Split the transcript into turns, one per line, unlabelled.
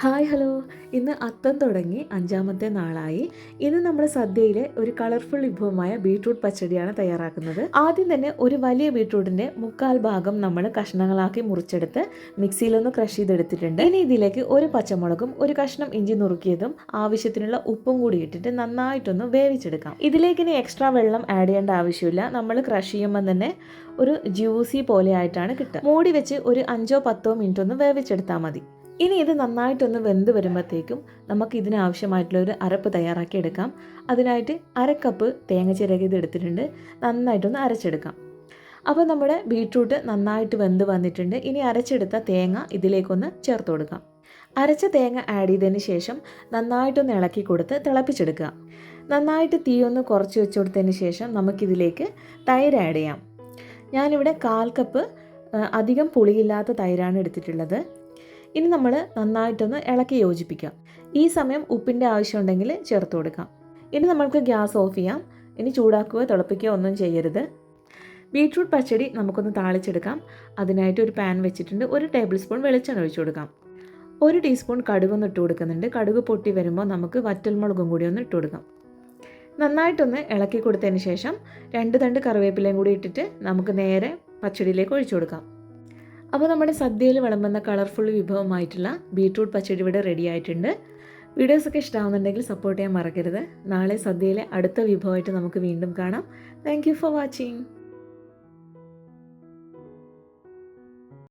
Hi hello. ഇന്ന് അത്തം തുടങ്ങി അഞ്ചാമത്തെ നാളായി. ഇന്ന് നമ്മൾ സദ്യയിലെ ഒരു കളർഫുൾ വിഭവമായ ബീട്രൂട്ട് പച്ചടിയാണ് തയ്യാറാക്കുന്നത്. ആദ്യം തന്നെ ഒരു വലിയ ബീട്രൂട്ടിന്റെ മുക്കാൽ ഭാഗം നമ്മൾ കഷ്ണങ്ങളാക്കി മുറിച്ചെടുത്ത് മിക്സിയിലൊന്ന് ക്രഷ് ചെയ്തെടുത്തിട്ടുണ്ട്. ഇനി ഇതിലേക്ക് ഒരു പച്ചമുളകും ഒരു കഷ്ണം ഇഞ്ചി നുറുക്കിയതും ആവശ്യത്തിനുള്ള ഉപ്പും കൂടി ഇട്ടിട്ട് നന്നായിട്ടൊന്ന് വേവിച്ചെടുക്കാം. ഇതിലേക്ക് ഇനി എക്സ്ട്രാ വെള്ളം ആഡ് ചെയ്യേണ്ട ആവശ്യമില്ല. നമ്മൾ ക്രഷ് ചെയ്യുമ്പോൾ തന്നെ ഒരു ജ്യൂസി പോലെ ആയിട്ടാണ് കിട്ടുക. മൂടി വെച്ച് ഒരു അഞ്ചോ പത്തോ മിനിറ്റ് ഒന്ന് വേവിച്ചെടുത്താൽ മതി. ഇനി ഇത് നന്നായിട്ടൊന്ന് വെന്ത് വരുമ്പോഴത്തേക്കും നമുക്ക് ഇതിനാവശ്യമായിട്ടുള്ള ഒരു അരപ്പ് തയ്യാറാക്കി എടുക്കാം. അതിനായിട്ട് അരക്കപ്പ് തേങ്ങ ചിരകിയത് എടുത്തിട്ടുണ്ട്. നന്നായിട്ടൊന്ന് അരച്ചെടുക്കാം. അപ്പോൾ നമ്മുടെ ബീട്രൂട്ട് നന്നായിട്ട് വെന്ത് വന്നിട്ടുണ്ട്. ഇനി അരച്ചെടുത്ത തേങ്ങ ഇതിലേക്കൊന്ന് ചേർത്ത് കൊടുക്കാം. അരച്ച തേങ്ങ ആഡ് ചെയ്തതിന് ശേഷം നന്നായിട്ടൊന്ന് ഇളക്കി കൊടുത്ത് തിളപ്പിച്ചെടുക്കുക. നന്നായിട്ട് തീ ഒന്ന് കുറച്ച് വെച്ച് കൊടുത്തതിന് ശേഷം നമുക്കിതിലേക്ക് തൈര് ആഡ് ചെയ്യാം. ഞാനിവിടെ കാൽ കപ്പ് അധികം പുളിയില്ലാത്ത തൈരാണ് എടുത്തിട്ടുള്ളത്. ഇനി നമ്മൾ നന്നായിട്ടൊന്ന് ഇളക്കി യോജിപ്പിക്കാം ഈ സമയം ഉപ്പിന്റെ ആവശ്യമുണ്ടെങ്കിൽ ചേർത്ത് കൊടുക്കാം. ഇനി നമ്മൾക്ക് ഗ്യാസ് ഓഫ് ചെയ്യാം. ഇനി ചൂടാക്കുകയോ തിളപ്പിക്കുകയോ ഒന്നും ചെയ്യരുത്. ബീട്രൂട്ട് പച്ചടി നമുക്കൊന്ന് താളിച്ചെടുക്കാം. അതിനായിട്ട് ഒരു പാൻ വെച്ചിട്ടുണ്ട്. ഒരു ടേബിൾ സ്പൂൺ വെളിച്ചെണ്ണ ഒഴിച്ചു കൊടുക്കാം. ഒരു ടീസ്പൂൺ കടുകൊന്ന് ഇട്ട് കൊടുക്കുന്നുണ്ട്. കടുക് പൊട്ടി വരുമ്പോൾ നമുക്ക് വറ്റൽമുളകും കൂടി ഒന്ന് ഇട്ട് കൊടുക്കാം. നന്നായിട്ടൊന്ന് ഇളക്കി കൊടുത്തതിന് ശേഷം രണ്ട് തണ്ട് കറിവേപ്പിലയും കൂടി ഇട്ടിട്ട് നമുക്ക് നേരെ പച്ചടിയിലേക്ക് ഒഴിച്ചു കൊടുക്കാം. അപ്പോൾ നമ്മുടെ സദ്യയിൽ വിളമ്പുന്ന കളർഫുൾ വിഭവമായിട്ടുള്ള ബീട്രൂട്ട് പച്ചടി ഇവിടെ റെഡി ആയിട്ടുണ്ട്. വീഡിയോസൊക്കെ ഇഷ്ടമാവുന്നുണ്ടെങ്കിൽ സപ്പോർട്ട് ചെയ്യാൻ മറക്കരുത്. നാളെ സദ്യയിലെ അടുത്ത വിഭവമായിട്ട് നമുക്ക് വീണ്ടും കാണാം. Thank for watching